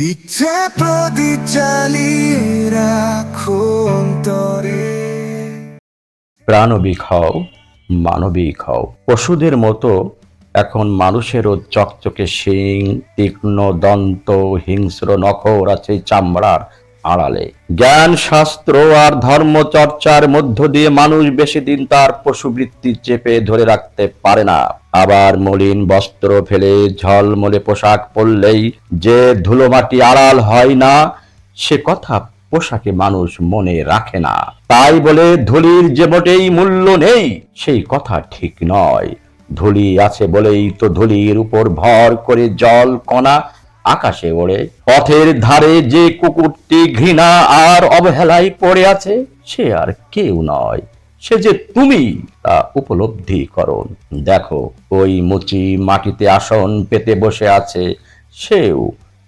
ইচ্ছে প্রদীপ চালিয়ে রাখো অন্তরে। প্রাণবিক হও, মানবিক হও। পশুদের মতো এখন মানুষেরও চকচকে শিং, তীক্ষ্ণ দন্ত, হিংস্র নখর আছে চামড়ার আড়ালে। জ্ঞান, শাস্ত্র আর ধর্ম চর্চার মধ্য দিয়ে মানুষ বেশি দিন তার পশুবৃত্তি চেপে ধরে রাখতে পারে না। আবার মলিন বস্ত্র ফেলে, ঝলমলে পোশাক পরলেই যে ধুলোমাটি আড়াল হয় না, সে কথা পোশাকে মানুষ মনে রাখে না। তাই বলে ধুলির যে মোটেই মূল্য নেই, সেই কথা ঠিক নয়। ধুলি আছে বলেই তো ধুলির উপর ভর করে জল কণা আকাশে ওড়ে, পথের ধারে যে কুকুরটি ঘৃণা আর অবহেলায় পড়ে আছে, সে আর কেউ নয়। সে যে তুমি, তা উপলব্ধি করো। দেখো, ওই মুচি মাটিতে আসন পেতে বসে আছে, সেও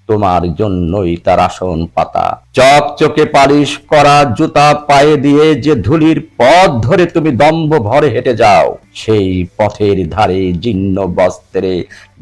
তোমার জন্যই তার আসন পাতা। চকচকে পালিশ করা জুতা পায়ে দিয়ে যে ধুলির পথ ধরে তুমি দম্ভ ভরে হেঁটে যাও, সেই পথের ধারে জীর্ণ বস্ত্রে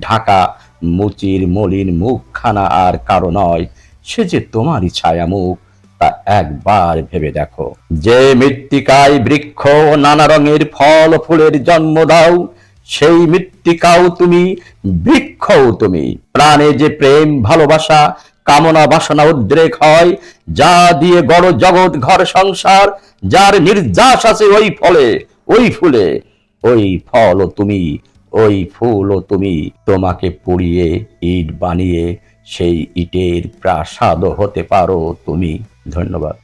ঢাকা মুচির মলিন মুখখানা আর কারও নয়, সে যে তোমারই ছায়া মুখ তা একবার ভেবে দেখো। যে মৃত্তিকায় বৃক্ষ ও নানা রঙের ফল ফুলের জন্ম দাও, সেই মৃত্তিকাও তুমি, বৃক্ষও তুমি। প্রাণে যে প্রেম, ভালোবাসা, কামনা, বাসনা, উদ্রেক হয়, যা দিয়ে গড় জগৎ, ঘর, সংসার, যার নির্যাস আছে ওই ফলে, ওই ফুলে, ওই ফলও তুমি ওই ফুলও তুমি তোমাকে পুড়িয়ে ইট বানিয়ে সেই ইটের প্রাসাদও হতে পারো তুমি। ধন্যবাদ।